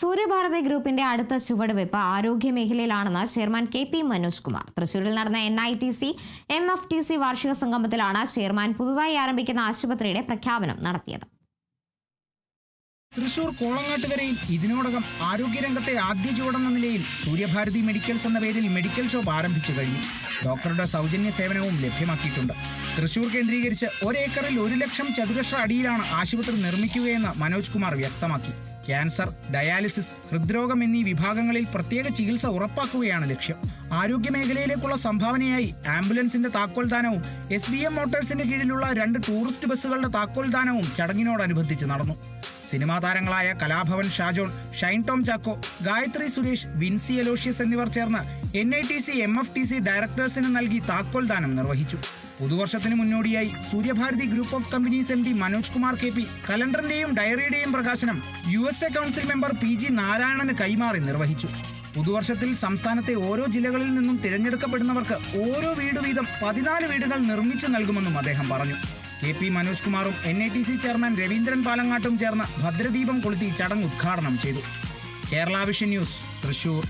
സൂര്യഭാരതി ഗ്രൂപ്പിന്റെ അടുത്ത ചുവടുവയ്പ് ആരോഗ്യ മേഖലയിലാണെന്ന് chairman K P Manoj Kumar. തൃശൂരിൽ നടന്ന N I T C M F T C വാർഷിക സംഗമത്തിലാണ് ചെയർമാൻ പുതുതായി ആരംഭിക്കുന്ന ആശുപത്രിയുടെ പ്രഖ്യാപനം നടത്തിയത്. തൃശൂർ കോളങ്ങാട്ടുകരയിൽ ഇതിനോടകം ആരോഗ്യരംഗത്തെ ആദ്യ ചുവടെന്ന നിലയിൽ സൂര്യഭാരതി മെഡിക്കൽസ് എന്ന പേരിൽ മെഡിക്കൽ ഷോപ്പ് ആരംഭിച്ചു കഴിഞ്ഞു. ഡോക്ടറുടെ സൗജന്യ സേവനവും ലഭ്യമാക്കിയിട്ടുണ്ട്. തൃശൂർ കേന്ദ്രീകരിച്ച് ഒരേക്കറിൽ ഒരു ലക്ഷം ചതുരശ്ര അടിയിലാണ് ആശുപത്രി നിർമ്മിക്കുകയെന്ന് മനോജ് കുമാർ വ്യക്തമാക്കി. ക്യാൻസർ ഡയാലിസിസ് ഹൃദ്രോഗം എന്നീ വിഭാഗങ്ങളിൽ പ്രത്യേക ചികിത്സ ഉറപ്പാക്കുകയാണ് ലക്ഷ്യം. ആരോഗ്യ മേഖലയിലേക്കുള്ള സംഭാവനയായി ആംബുലൻസിന്റെ താക്കോൽദാനവും എസ് ബി എം മോട്ടോഴ്സിന്റെ കീഴിലുള്ള രണ്ട് ടൂറിസ്റ്റ് ബസ്സുകളുടെ താക്കോൽദാനവും ചടങ്ങിനോടനുബന്ധിച്ച് നടന്നു. സിനിമാ താരങ്ങളായ കലാഭവൻ ഷാജോൺ ഷൈൻ ടോം ചാക്കോ ഗായത്രി സുരേഷ് വിൻസി അലോഷ്യസ് എന്നിവർ ചേർന്ന് N I T C M F T C ഡയറക്ടേഴ്സിന് നൽകി താക്കോൽ ദാനം നിർവഹിച്ചു. പുതുവർഷത്തിന് മുന്നോടിയായി Suryabharathi group of companies M D Manoj Kumar K P കലണ്ടറിന്റെയും ഡയറിയുടെയും പ്രകാശനം U S A council member P G നാരായണന് കൈമാറി നിർവഹിച്ചു. പുതുവർഷത്തിൽ സംസ്ഥാനത്തെ ഓരോ ജില്ലകളിൽ നിന്നും തിരഞ്ഞെടുക്കപ്പെടുന്നവർക്ക് ഓരോ വീട് വീതം പതിനാല് വീടുകൾ നിർമ്മിച്ചു നൽകുമെന്നും അദ്ദേഹം പറഞ്ഞു. കെ പി മനോജ് കുമാറും N I T C chairman Raveendran പാലങ്ങാട്ടും ചേർന്ന് ഭദ്രദീപം കൊളുത്തി ചടങ്ങ് ഉദ്ഘാടനം ചെയ്തു. Kerala vision news Thrissur.